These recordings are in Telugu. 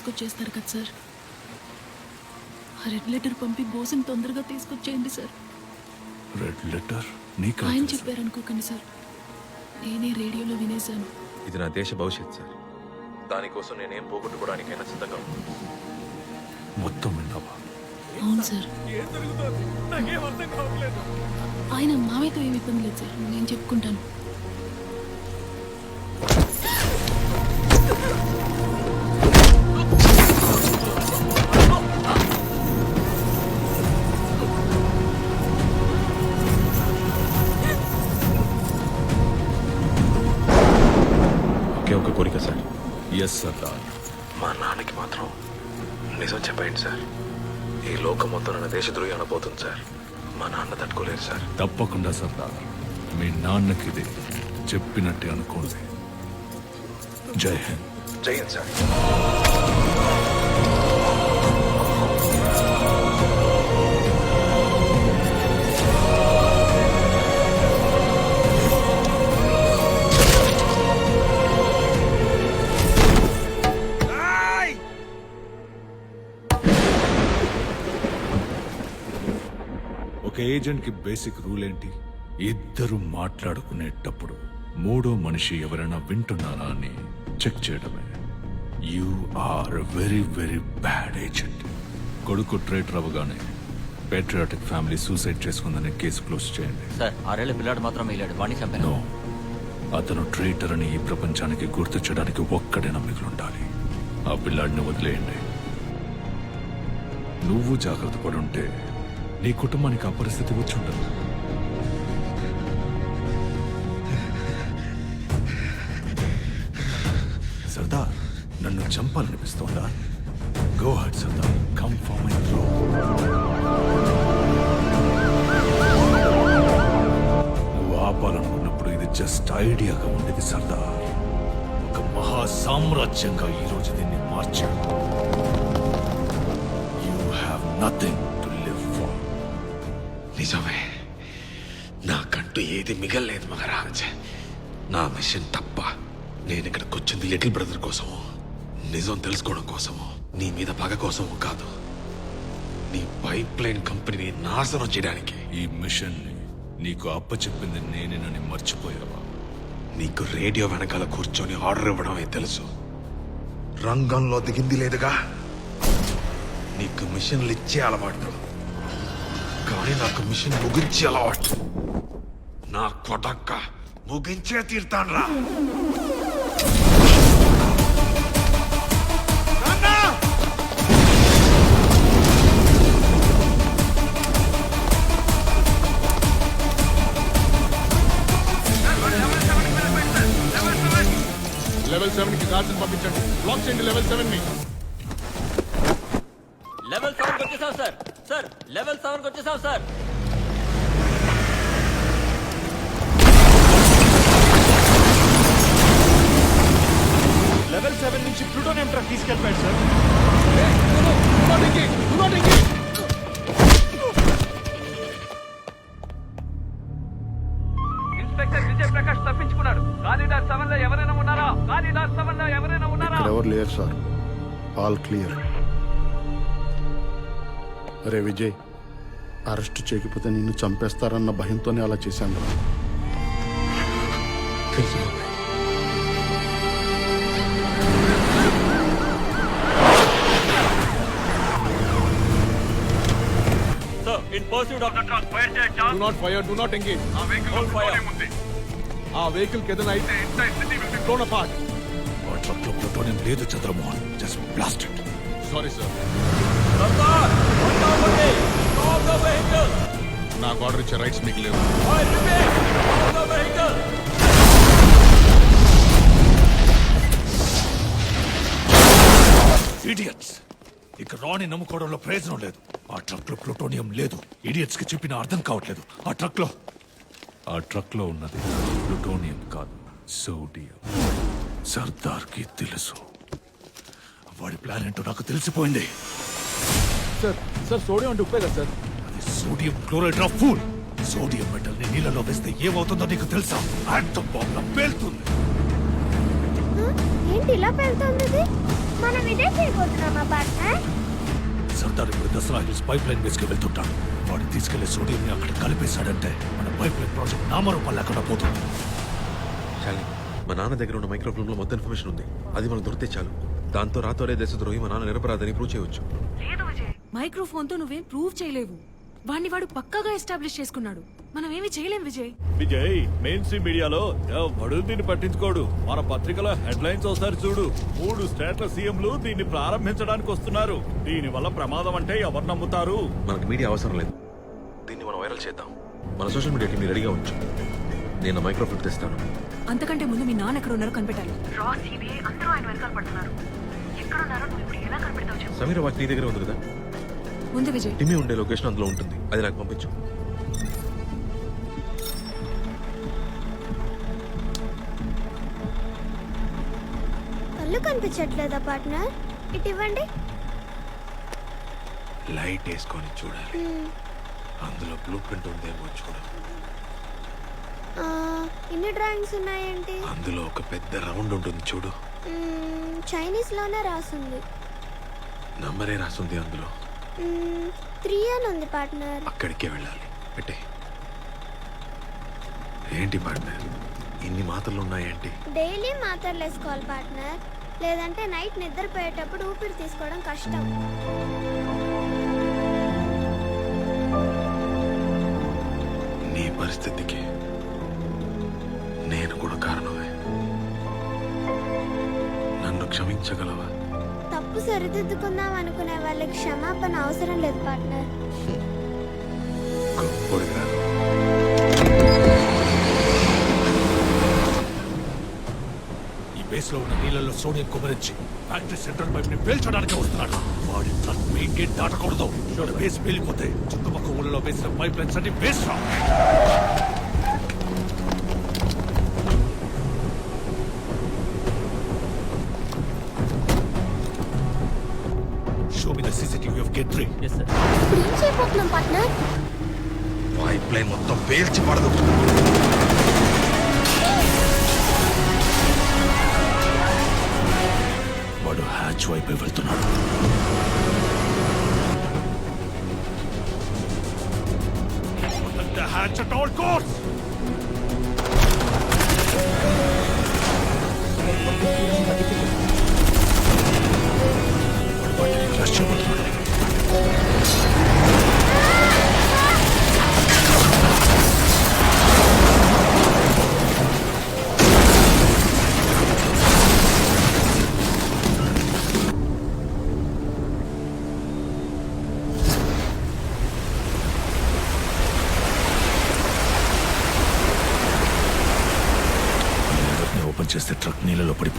తీసుకొచ్చేస్తారు కదా సార్? ఆ రెడ్ లెటర్ పంపి బోసుని తొందరగా తీసుకొచ్చేయండి సార్. రెడ్ లెటర్ నీకు ఆయన చెప్పారనుకోకండి సార్. నేనే రేడియోలో వినేశాను. ఇది నా దేశ భవిష్యత్ సార్. దానికోసం నేనేం పోగొట్టుకోవడానికైనా సిద్ధంగా మొత్తం విన్నావా? అవును సార్. ఆయన మావయ్యతో ఏమి ఇబ్బంది లేదు సార్. నేను చెప్పుకుంటాను. ఎస్ సర్దార్ మా నాన్నకి మాత్రం నిజం చెప్పండి సార్. ఈ లోకం మొత్తం నన్ను దేశద్రోహి అనబోతుంది సార్. మా నాన్న తట్టుకోలేరు సార్. తప్పకుండా సర్దార్ మీ నాన్నకి ఇది. చెప్పినట్టే అనుకోండి. జై హింద్. జయంత్ సార్. ఒక ఏజెంట్కి బేసిక్ రూల్ ఏంటి? ఇద్దరు మాట్లాడుకునేటప్పుడు మూడో మనిషి ఎవరైనా వింటున్నారా అని చెక్ చేయడమే. You are very very bad agent కొడుకు ట్రేటర్ అవ్వగానే పేట్రియాటిక్ ఫ్యామిలీ సూసైడ్ చేసుకుందనే కేసు క్లోజ్ చేయండి. సార్ ఆరేళ్ళ పిల్లాడు మాత్రం చంపాను. అతను ట్రేటర్ అని ఈ ప్రపంచానికి గుర్తు చేయడానికి ఒక్కడైనా మిగులుండాలి ఆ పిల్లాడిని వదిలేయండి. నువ్వు జాగ్రత్త పడుంటే నీ కుటుంబానికి ఆ పరిస్థితి వచ్చి ఉండదు. సర్దార్ నన్ను చంపాలనిపిస్తోందా? Go Sardar. Come for my throw నువ్వు ఆపాలనుకున్నప్పుడు ఇది జస్ట్ ఐడియాగా ఉండేది సర్దార్. ఒక మహా సామ్రాజ్యంగా ఈ రోజు దీన్ని మార్చాడు యూ హ్యావ్ నథింగ్ నిజమే. నాకంటూ ఏది మిగల్లేదు మహారాజ్. నా మిషన్ తప్ప నేను ఇక్కడికి వచ్చింది లిటిల్ బ్రదర్ కోసము నిజం తెలుసుకోవడం కోసము నీ మీద పగ కోసము కాదు. నీ పైప్ లైన్ కంపెనీని నాశనం చేయడానికి ఈ మిషన్ నీకు అప్పచెప్పింది నేనేనని మర్చిపోయావా? నీకు రేడియో వెనకాల కూర్చొని ఆర్డర్ ఇవ్వడమే తెలుసు. రంగంలో దిగింది లేదుగా? నీకు మిషన్లు ఇచ్చే అలవాటు కానీ నాకు మిషన్ ముగించే అలవాటు. నా కొడక్క ముగించే తీర్తాన్రా. లెవెల్ సెవెన్కి పంపించండి. బ్లాక్ చేయండి లెవెల్ సెవెన్ని. సార్ లెవెల్ సెవెన్కి వచ్చేసాం సార్. లెవెల్ సెవెన్ నుంచి ప్లూటోనియం ట్రక్ తీసుకెళ్ళిపోయాడు సార్. ఇన్స్పెక్టర్ విజయ్ ప్రకాష్ తప్పించుకున్నాడు. కాలిడార్ సెవెన్లో ఎవరైనా ఉన్నారా? కాలిడార్ సెవెన్లో ఎవరైనా ఉన్నారా? ఎవరు లేరు సార్. All clear. అరే విజయ్ అరెస్ట్ చేయకపోతే నిన్ను చంపేస్తారన్న భయంతోనే అలా చేశాను engage Hold fire. Vehicle apart ఆ ట్రక్లో ప్లూటోనియం లేదు Chandramohan just blast it sorry sir Sardar నాకు ఆర్డర్ ఇచ్చే రైట్స్ మీకు లేవు. ఇడియట్స్ ఇక రాణి నమ్ముకోవడంలో ప్రయోజనం లేదు. ఆ ట్రక్లో ప్లూటోనియం లేదు. ఇడియట్స్కి చెప్పిన అర్థం కావట్లేదు. ఆ ట్రక్లో ఆ ట్రక్లో ఉన్నది ప్లూటోనియం కాదు సోడియం సర్దార్కి తెలుసు. వాడి ప్లాన్ ఏంటో నాకు తెలిసిపోయింది. సార్. సార్ సోడియం అంటే ఉప్పే కదా సార్? అది sodium chloride of full. Sodium మెటల్ని నీళ్ళలో వేస్తే ఏమవుతుందో నీకు తెలుసా? ఆటం బాంబ్ పేలుతుంది. ఏంటి ఇలా పెళ్తుంది ఇది? మనం ఇదే చేయబోతున్నామా పార్ట్నర్ సర్దార్ ఇప్పుడు దసరా హిల్స్ పైప్ లైన్ వేసుకు వెళ్తుంటాడు. వాడు తీసుకెళ్ళే సోడియం ని అక్కడ కలిపేశాడంటే మన పైప్ లైన్ ప్రాజెక్ట్ నామరూపాలు లేకుండా పోతుంది. మా నాన్న దగ్గర ఉన్న మైక్రోఫిల్మ్లో మొత్తం ఇన్ఫర్మేషన్ ఉంది. అది మనకు దొరికితే చాలు. దాంతో రాతోరే దేశద్రోహి మా నాన్న నిరపరాధని ప్రూవ్ చేయవచ్చు. మైక్రోఫోన్ తో నువ్వేం ప్రూవ్ చేయలేవు. వాణ్ణి వాడు పక్కాగా ఎస్టాబ్లిష్ చేసుకున్నాడు. మనం ఏమి చేయలేం విజయ్. విజయ్ మెయిన్ స్ట్రీమ్ మీడియాలో ఎవడు దీన్ని పట్టించుకోడు? మన పత్రికలో హెడ్లైన్స్ ఒకసారి చూడు. మూడు స్టేట్ల సీఎంలు దీన్ని ప్రారంభించడానికి వస్తున్నారు. దీని వల్ల ప్రమాదం అంటే ఎవరు నమ్ముతారు? మనకు మీడియా అవసరం లేదు. దీన్ని మనం వైరల్ చేద్దాం. మన సోషల్ మీడియా టీం రెడీగా ఉంచు. నేను మైక్రోఫిల్మ్ తెస్తాను. అంతకంటే ముందు మీ నాన్న ఎక్కడ ఉన్నారో కనిపెట్టాలి. సమీర వాచ్ నీ దగ్గర ఉంది కదా? ముందు విజయ్. టిమ్మి ఉండే లొకేషన్ అందులో ఉంటుంది. అది నాకు పంపించు. కళ్ళు కనిపించట్లేదా పార్ట్నర్? ఇటు ఇవ్వండి. లైట్ వేసుకొని చూడాలి. అందులో బ్లూ ప్రింట్ ఉందేమో చూడు. ఆ, ఇన్ని డ్రాయింగ్స్ ఉన్నాయేంటి? అందులో ఒక పెద్ద రౌండ్ ఉంటుంది చూడు. చైనీస్లోనే రాసింది. నంబరే రాసుంది అందులో. త్రీ అని ఉంది పార్ట్నర్. అక్కడికే వెళ్ళాలి. పెట్టే. ఏంటి పార్ట్నర్? ఇన్ని మాటలు ఉన్నాయేంటి? డైలీ మాత్రలు వేసుకోవాలి పార్ట్నర్. లేదంటే నైట్ నిద్రపోయేటప్పుడు ఊపిరి తీసుకోవడం కష్టం. నీ పరిస్థితికి నేను కూడా కారణమే. నన్ను క్షమించగలవా? తప్పు సరిదిద్దుకుందాం అనుకునే వాళ్ళకి క్షమాపణ అవసరం లేదు పార్ట్నర్. గొప్పది ఈ బేస్లో ఉన్న నీళ్ళలో సోడియం కుమరించి ఫ్యాక్టరీ సెంట్రల్ పైప్ని పేల్చడానికి వస్తున్నాడు. వాడి ట్రక్ మెయిన్ గేట్ దాటకూడదు. బేస్ పేలిపోతే చుట్టుపక్కల ఊళ్ళలో వేసిన పైప్ లైన్స్ అన్ని బేస్ రా. The CCTV of gate three ఇప్పుడు ఏం చేయబోతున్నాం పార్ట్నర్ పైప్ లైన్ మొత్తం పేల్చి పడదు. వాడు హ్యాచ్ వైపు వెళ్తున్నాడు. The hatch at all costs! వాటిని ఓపెన్ చేస్తే ట్రక్ నీళ్ళలో పడిపోతుంది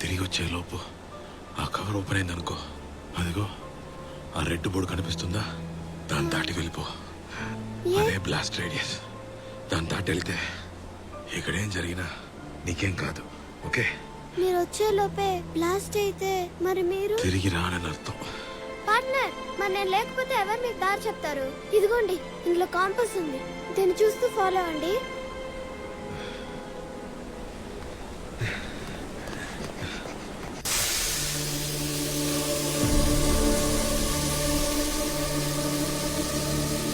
తిరిగి వచ్చే లోపు ఆ కవర్ ఓపెన్ అయింది అనుకో అదిగో ఆ రెడ్ బోర్డు కనిపిస్తుందా? దాన్ని దాటి వెళ్ళిపో. అదే బ్లాస్ట్ రేడియస్ దాన్ని దాటి వెళ్తే ఇక్కడేం జరిగినా నీకేం కాదు ఓకే? మీరు వచ్చే లోపే బ్లాస్ట్ అయితే మరి మీరు? తిరిగి రానని అర్థం. పార్ట్నర్ మరి నేను లేకపోతే ఎవరు మీకు దారి చెప్తారు? ఇదిగోండి ఇందులో కాంపస్ ఉంది. దీన్ని చూస్తూ ఫాలో అవ్వండి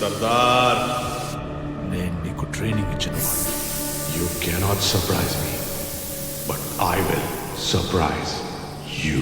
సర్దార్ నేను నీకు ట్రైనింగ్ ఇచ్చిన You cannot surprise me, but I will surprise you.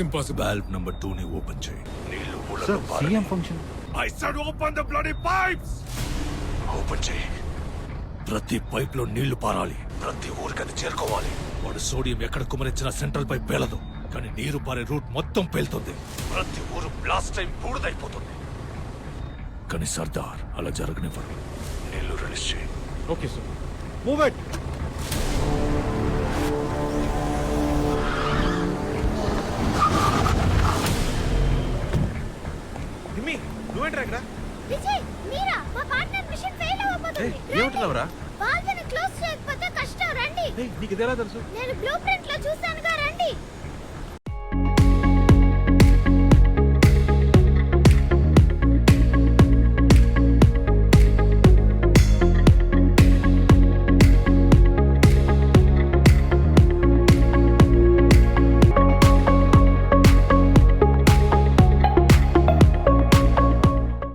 It's impossible valve number two ని ఓపెన్ చేయి. నీళ్ళు CM function I said open the bloody pipes open చేయి. ప్రతి పైప్లో నీళ్ళు పారాలి. ప్రతి ఊరికి అది చేరుకోవాలి. వాడు సోడియం ఎక్కడ కుమరించిన సెంట్రల్ పైప్ పేలదు. కానీ నీరు పారే రూట్ మొత్తం పేలుతుంది. ప్రతి ఊరు బ్లాస్ట్ టైం బూడిదైపోతుంది. కానీ సర్దార్ అలా జరగనివ్వరు. నీళ్ళు రిలీజ్ చేయి. ఓకే సార్ మూవ్ ఇట్ నువ్వేంట్రా ఇక్కడ? విజయ్ మీరా? మా పార్ట్నర్ మిషన్ ఫెయిల్ అవ్వబోతుంది. ఏమంటున్నావురా? వాళ్ళని క్లోజ్ చేయకపోతే కష్టం. రండి. నీకు ఇదేలా తెలుసు? నేను బ్లూ ప్రింట్లో చూసాను